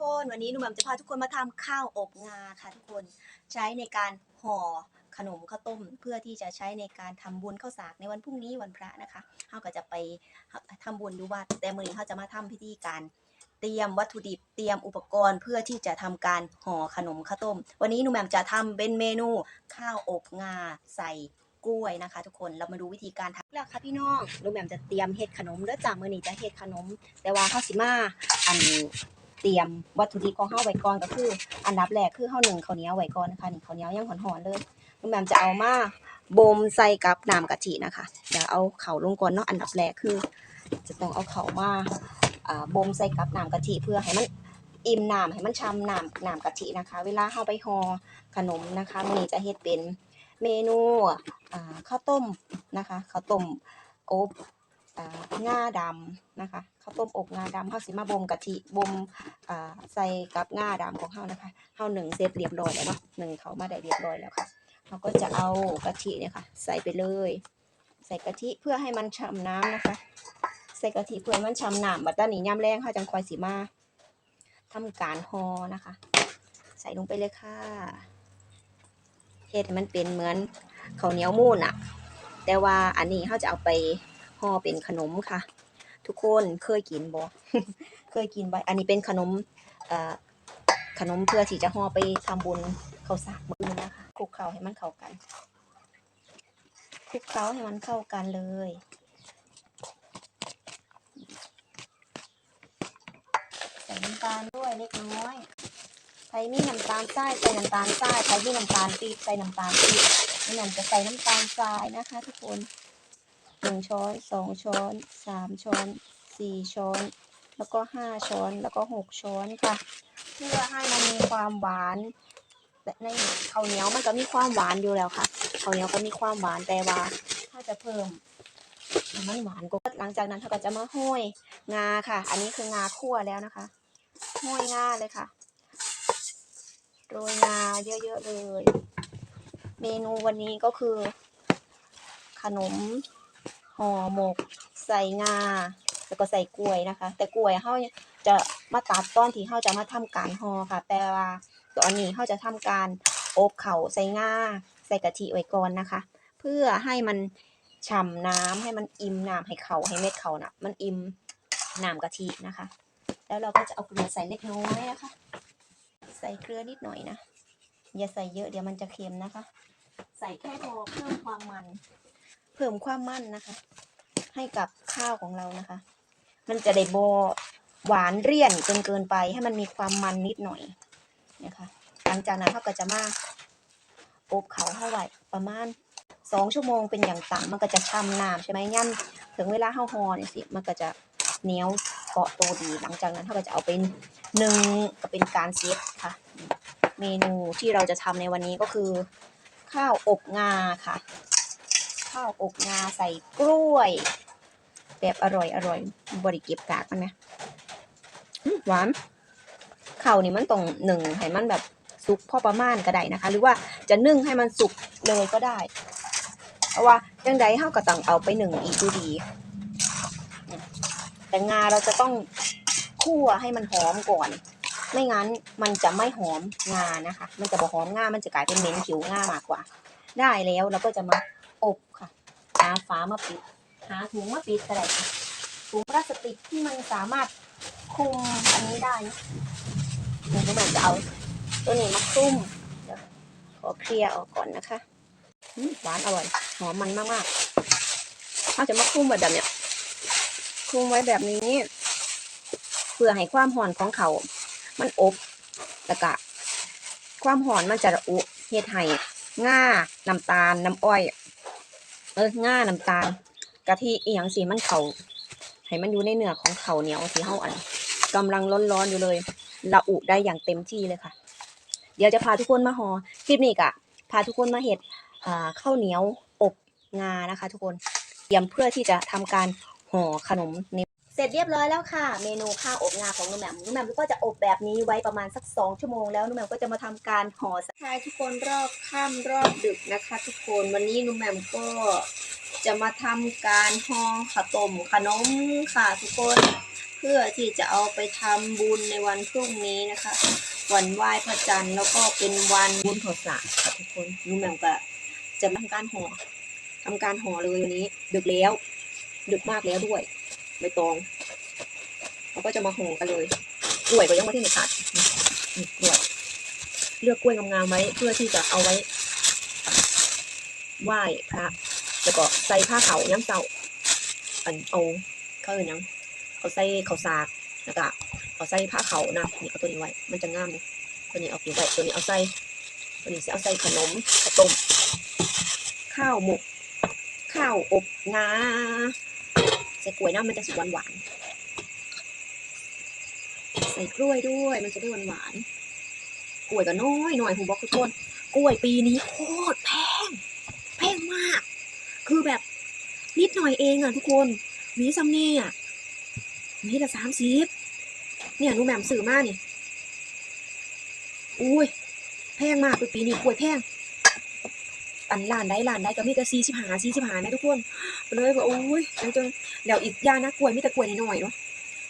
คนวันนี้หนุ่มแหม่มจะพาทุกคนมาทำข้าวอบงาค่ะทุกคนใช้ในการห่อขนมข้าวต้ม เพื่อที่จะใช้ในการทำบุญข้าวสากในวันพรุ่งนี้วันพระนะคะเขาก็จะไปทำบุญดูวัดแต่มื้อนี้เขาจะมาทำพิธีการเตรียมวัตถุดิบเตรียมอุปกรณ์เพื่อที่จะทำการห่อขนมข้าวต้ม วันนี้หนุ่มแหม่มจะทำเป็นเมนูข้าวอบงาใส่กล้วยนะคะ ทุกคนเรามาดูวิธีการทำแล้วค่ะพี่น้องหนุ่มแหม่มจะเตรียมเฮ็ดขนมเด้อจ้ามื้อนี้จะเฮ็ดขนม แต่ว่าเขาวสิมาอัน เตรียมวัตถุดิบของเฮาไว้ก่อนก็คือ อันดับแรกคือเฮาหนึ่งข้าวเหนียวไว้ก่อนนะคะนี่ข้าวเหนียวยังหอนๆเลยหนุ่มแม่จะเอามาบ่มใส่กับน้ำกะทินะคะเดี๋ยวเอาเข่าลงก่อนเนาะอันดับแรกคือ จะต้องเอาเข่ามาบ่มใส่กับน้ำกะทิเพื่อให้มันอิ่มน้ำให้มันช่ำน้ำน้ำกะทินะคะ เวลาเข้าไปห่อขนมนะคะมื้อนี้จะเฮ็ดเป็นเมนูข้าวต้มนะคะข้าวต้มอบอ่างาดำนะคะาวต้มอบงาดำเฮาวสิมาบ่มกะทิบ่มอ่าใส่กับงาดำของเฮาวนะคะเฮาวหนึ่งเสร็จเรียบร้อยแล้วเนาะหนึ่งเขามาได้เรียบร้อยแล้วค่ะเราก็จะเอากะทิเนี่ยค่ะ ใส่ไปเลย ใส่กะทิเพื่อให้มันฉ่ำน้ำนะคะ ใส่กะทิเพื่อให้มันชำน้ำบัดตอนนี้ย่ำแรงเขาจังคอยสีมาทำการห่อนะคะ ใส่ลงไปเลยค่ะเฮ็ดให้มันเป็นเหมือนข้าวเหนียวมูนอะแต่ว่าอันนี้เขาจะเอาไปห่อเป็นขนมค่ะ ทุกคนเคยกินบ่เคยกินบ่อันนี้เป็นขนมขนมเพื่อที่จะห่อไปทำบุญข้าวสากมือนะคะคลุกเคล้าให้มันเข้ากันคลุกเคล้าให้มันเข้ากันเลยใส่น้ำตาลด้วยเล็กน้อยใครมีน้ำตาลทรายใส่น้ำตาลทรายใครมีน้ำตาลปี๊บใส่น้ำตาลปี๊บนี่นจะใส่น้ำตาลทรายนะคะ ทุกคน หนึ่งช้อนสองช้อนสามช้อนสี่ช้อน แล้วก็ห้าช้อนแล้วก็หกช้อนค่ะ เพื่อให้มันมีความหวานแต่ในข้าวเหนียวมันก็มีความหวานอยู่แล้วค่ะข้าวเหนียวก็มีความหวานแต่ว่า ถ้าจะเพิ่มมันหวานก็หลังจากนั้นเขาก็จะมาห้อยงาค่ะ อันนี้คืองาคั่วแล้วนะคะห้อยงาเลยค่ะโรยงาเยอะๆเลย เมนูวันนี้ก็คือ ขนม ห่อหมก ใส่งา แล้วก็ใส่กล้วยนะคะ แต่กล้วยเขาจะมาตัดตอนที่เขาจะมาทำการห่อค่ะ แต่ว่าตอนนี้เขาจะทำการอบเข่าใส่งา ใส่กะทิไว้ก่อนนะคะ เพื่อให้มันฉ่ำน้ำให้มันอิ่มน้ำให้เขาให้เม็ดเขาน่ะ มันอิ่มน้ำกะทินะคะ แล้วเราก็จะเอาเกลือใส่เล็กน้อยนะคะ ใส่เกลือนิดหน่อยนะ อย่าใส่เยอะเดี๋ยวมันจะเค็มนะคะ ใส่แค่พอเพิ่มความมัน พิ่มความมั่นนะคะ ให้กับข้าวของเรานะคะ มันจะได้โบหวานเลี่ยนจนเกินไป ให้มันมีความมันนิดหน่อยนะคะหลังจากนั้นเขาก็จะมาอบเขาเท่าไหร่ประมาณสองชั่วโมงเป็นอย่างต่ำมันก็จะช่ำน้ำใช่ไหมย่ำถึงเวลาเข้าฮอเนี่ยสิมันก็จะเหนียวเกาะตัวดี หลังจากนั้นเขาก็จะเอาเป็นหนึ่งก็เป็นการเซตค่ะ เมนูที่เราจะทำในวันนี้ก็คือ ข้าวอบงาค่ะ ข้าวอบงาใส่กล้วย แบบอร่อยอร่อยบริเก็บกากมันไหมอื้อหวานข้าวนี่มันต้องหนึ่งให้มันแบบสุกพอประมาณก็ได้นะคะ หรือว่าจะนึ่งให้มันสุกเลยก็ได้ เพราะว่าจังใดเฮาก็ต้องเอาไปหนึ่งอีกดูดี แต่งาเราจะต้องคั่วให้มันหอมก่อน ไม่งั้นมันจะไม่หอมงานะคะ มันจะบ่หอมงามันจะกลายเป็นเหม็นผิวง่ามากกว่า ได้แล้วเราก็จะมา อบค่ะ หาฝามาปิด หาถุงมาปิดก็ได้ค่ะถุงพลาสติกที่มันสามารถคลุมอันนี้ได้นะเดี๋ยวเราจะเอาตัวนี้มาคลุมเดี๋ยวขอเคลียร์ออกก่อนนะคะหวานอร่อย หอมมันมากๆเขาจะมาคลุมแบบเนี้ยคลุมไว้แบบนี้ เพื่อให้ความหอนของเขา มันอบแล้วก็ความหอนมันจะระอุเฮ็ดให้ง่า น้ำตาล น้ำอ้อย เออง่าน้ำตาลกะทิอีหยังสีมันเขาให้มันอยู่ในเนื้อของเขาเหนียวที่เฮาอันกำลังร้อนๆอยู่เลยระอุได้อย่างเต็มที่เลยค่ะ เดี๋ยวจะพาทุกคนมาห่อคลิปนี้กะพาทุกคนมาเห็ดอ่าข้าวเหนียวอบงานะคะ ทุกคนเตรียมเพื่อที่จะทำการห่อขนมใน ร็จเรียบร้อยแล้วค่ะ เมนูข้าวอบงาของนุ่มแหม่มนุ่มแหม่มก็จะอบแบบนี้ไว้ประมาณสักสองชั่วโมงแล้วนุ่มแหม่มก็จะมาทำการห่อทายทุกคนรอบค่ำรอบดึกนะคะ ทุกคนวันนี้นุ่มแหม่มก็จะมาทำการห่อข้าวต้มขนมค่ะทุกคน เพื่อที่จะเอาไปทำบุญในวันพรุ่งนี้นะคะ วันไหว้พระจันทร์แล้วก็เป็นวันบุญขอสากค่ะทุกคนนุ่มแหม่มก็จะทำการห่อทำการห่อเลยวันนี้ ดึกแล้ว ดึกมากแล้วด้วย ใบตองเราก็จะมาห่อกันเลยกล้วยก็ยังไม่ได้ตัดนี่กล้วยเลือกกล้วยงามๆไว้เพื่อที่จะเอาไว้ไหว้พระแล้วก็ใส่ผ้าเขาวย้ำเสาอันเอาเขาเอ่ยยังเอาใส่เขาสากแล้วก็เอาใส่ผ้าเขานะนี่เอาตัวนี้ไว้ มันจะงามเลยตัวนี้เอาเก็บไว้ตัวนี้เอาใส่ตัวนี้จะเอาใส่ขนมข้าวต้มข้าวหมกข้าวอบงา ใส่กล้วยน้ำมันจะสุกหวานๆใส่กล้วยด้วย มันจะได้หวานๆกล้วยก็น้อยหน่อยผมบอกทุกคนกล้วยปีนี้โคตรแพงแพงมาก คือแบบนิดหน่อยเองอะทุกคนหวีซัมนี่อะหวีละสามสิบเนี่ยนูแหม่มซื้อมากนี่อุ้ยแพงมากปีนี้กล้วยแพง อันร้านได้ร้านได้ก็มีแต่สี่สิบหาสี่สิบห้านะทุกคนเลยว่าโอ้ยแล้วจนแล้วอีกย่างนะกล้วยมีแต่กล้วยน้อยๆเนาะ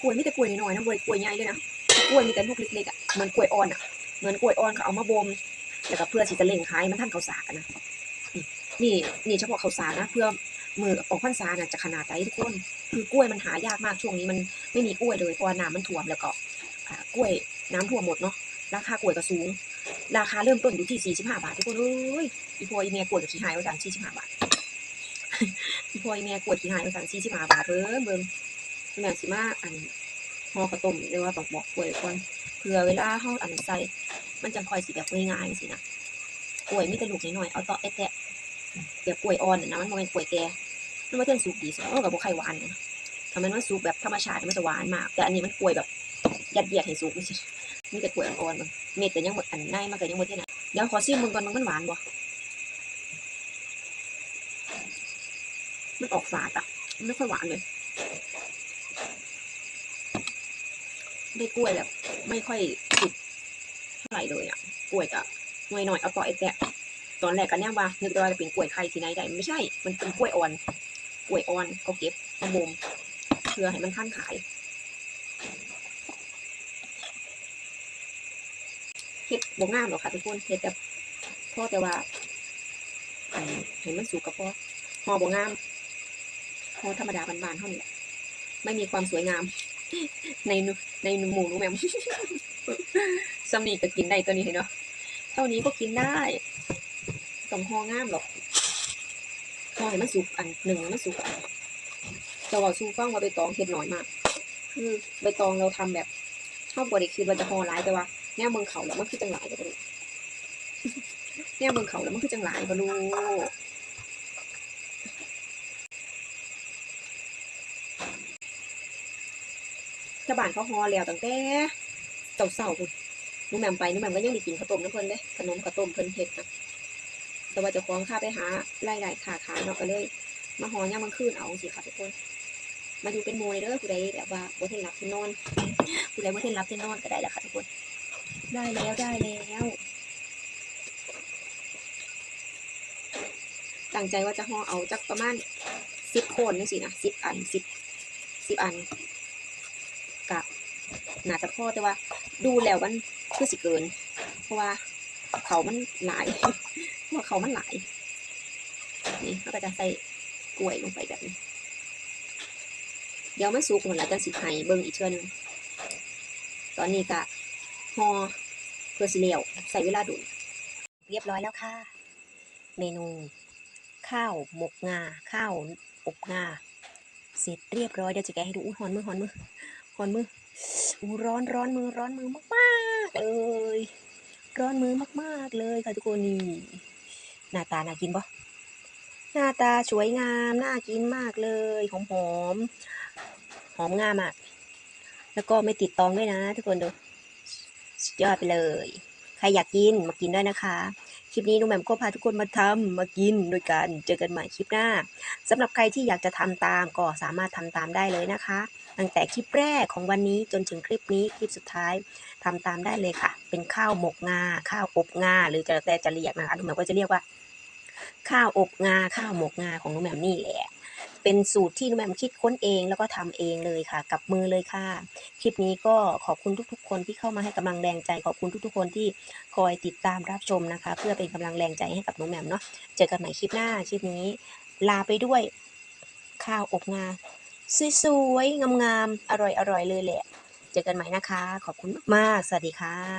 กล้วยมีแต่กล้วยน้อยๆนะบริกล้วยใหญ่เลยนะกล้วยมีแต่ลูกเล็กๆอะเหมือนกล้วยอ่อนอะเหมือนกล้วยอ่อนเขาเอามาบ่มแล้วก็เพื่อที่จะเล่งขายมันท่านเขาสากอะนะนี่นี่เฉพาะเขาสานะ เพื่อมือออกพรรษาน่ะจะขนาดไหนทุกคน คือกล้วยมันหายากมากช่วงนี้มันไม่มีกล้วยเลยเพราะน้ำมันท่วมแล้วก็กล้วยน้ำท่วมหมดเนาะ ราคากล้วยก็สูง ราคาเริ่มต้นอยู่ที่ 45 บาททุกคนเอ้ยอีพออีเมียกล้วยกับขี้หายว่าจัง45 บาทอีพออีเมียกล้วยขี้หายว่าจัง45 บาทเพิ่มเบิ่งแม่สิมาอันห่อกระต้มหรือว่าบอกบอกกล้วยก่อนเผื่อเวลาเฮาอันใส่มันจังคอยสิแบบง่ายๆสินะกล้วยมีแต่ลูกน้อยๆเอาต่อแตะแบบกล้วยอ่อนนะนมันบ่แม่นกล้วยแก่มันบ่เทิงสุกดีสิเออกับบไข่หวานนะถ้ามันมันสุกแบบธรรมชาติมันจะหวานมาก แต่อันนี้มันกล้วยแบบยัดเยียดให้สุกสิมี แต่กล้วยอ่อนๆมันเม็ดก็ยังหมดอันในมันก็ยังบ่เท่านั้นเดี๋ยวขอซิมมึงก่อนมันหวานบ่มันออกฝาดอะมันไม่ค่อยหวานเลยได้กล้วยแบบไม่ค่อยสุกเท่าไหร่เลยอะกล้วยกับหน่อยหน่อยเอาต่อไอ้แตะตอนแรกกันเนี่ยว่านึกว่าจะเป็นกล้วยไข่ที่ไหนได้ไม่ใช่ มันเป็นกล้วยอ่อนกล้วยอ่อนเขาเก็บมาบ่มเพื่อให้มันท่านขาย เฮ็ดบ่งามหรอกค่ะทุกคนเฮ็ดแบบพอแต่ว่าอันมันสุกกับพอห่อบ่งามห่อธรรมดาบานๆเท่านี้ไม่มีความสวยงาม ในในหมู่หนูแหม่มสำนีก็กินได้ตัวนี้เนาะเท่านี้ก็กินได้ต้องห่องามหรอกห่อให้มันสุกอันหนึ่งมันสุกอันจะว่าซูฟังว่าใบตองเห็ดหน้อยมาก คือใบตองเราทำแบบชอบบริคือเราจะห่อหลายแต่ว่า แนวเมืองเขาแล้วมันคือจังหลายก็บ่รู้แนวเมืองเขาแล้วมันคือจังหลายบ่รู้ชาวบ้านเขาห่อแล้วตั้งแต่เจ้าๆพุ่นหนูแหม่มไปหนูแหม่มก็ยังได้กินข้าวต้มน้ำเพิ่นเด้ขนมข้าวต้มเพิ่นเฮ็ดนะแต่ว่าจะคล้องข้าไปหาไล่ไล่ขาขายเนาะก็เลย มาหอยามมันคืนเอาสิค่ะทุกคน มาอยู่เป็นโมยเด้อผู้ใดแบบว่าบ่เทนหลับเทันนอนผู้ใดบ่เทนหลับเทันนอนก็ได้แล้วค่ะทุกคน ได้แล้วได้แล้วตั้งใจว่าจะห่อเอาจักประมาณสิบโคนนี่สินะสิบอันสิบสิบอันกะหนาจะพ่อแต่ว่า ดูแล้วมันคือสิเกิน เพราะว่าเขามันหลายเพราะว่าเขามันหลายนี่เราก็จะใส่กล้วยลงไปแบบนี้ เดี๋ยวมันสุกหมดแล้วจังสิไห้เบิ่งอีกเชื่อนึงตอนนี้ก็ ห่อเพื่อสิเลียวใส่เวลาดู เรียบร้อยแล้วค่ะ เมนู ข้าวหมกงา ข้าวอบงา เสร็จเรียบร้อยเดี๋ยวจะแกะให้ดูอุ๊ยหอนมือหอนมือหอนมืออู้ร้อนร้อนมือร้อนมือมากๆเลยร้อนมือมากๆเลยค่ะทุกคนนี่หน้าตาน่ากินปะหน้าตาสวยงามน่ากินมากเลยหอมหอมหอมงามอะ แล้วก็ไม่ติดตองด้วยนะทุกคนดู สุดยอดไปเลย ใครอยากกินมากินได้นะคะ คลิปนี้น้องแหม่มก็พาทุกคนมาทำมากินด้วยกัน เจอกันใหม่คลิปหน้าสำหรับใครที่อยากจะทำตามก็สามารถทำตามได้เลยนะคะ ตั้งแต่คลิปแรกของวันนี้จนถึงคลิปนี้คลิปสุดท้ายทำตามได้เลยค่ะ เป็นข้าวหมกงา ข้าวอบงา หรือจะแต่จะเรียกนะคะลุงแหม่มก็จะเรียกว่า ข้าวอบงา ข้าวหมกงาของลุงแหม่มนี่แหละ เป็นสูตรที่หนูแหม่มคิดค้นเองแล้วก็ทำเองเลยค่ะ กับมือเลยค่ะ คลิปนี้ก็ขอบคุณทุกๆ คนที่เข้ามาให้กำลังแรงใจ ขอบคุณทุกๆ คนที่คอยติดตามรับชมนะคะ เพื่อเป็นกำลังแรงใจให้กับหนูแหม่มเนาะเจอกันใหม่คลิปหน้าคลิปนี้ ลาไปด้วยข้าวอบงาสวยๆงามๆอร่อยๆเลยแหละ เจอกันใหม่นะคะ ขอบคุณมากๆสวัสดีค่ะ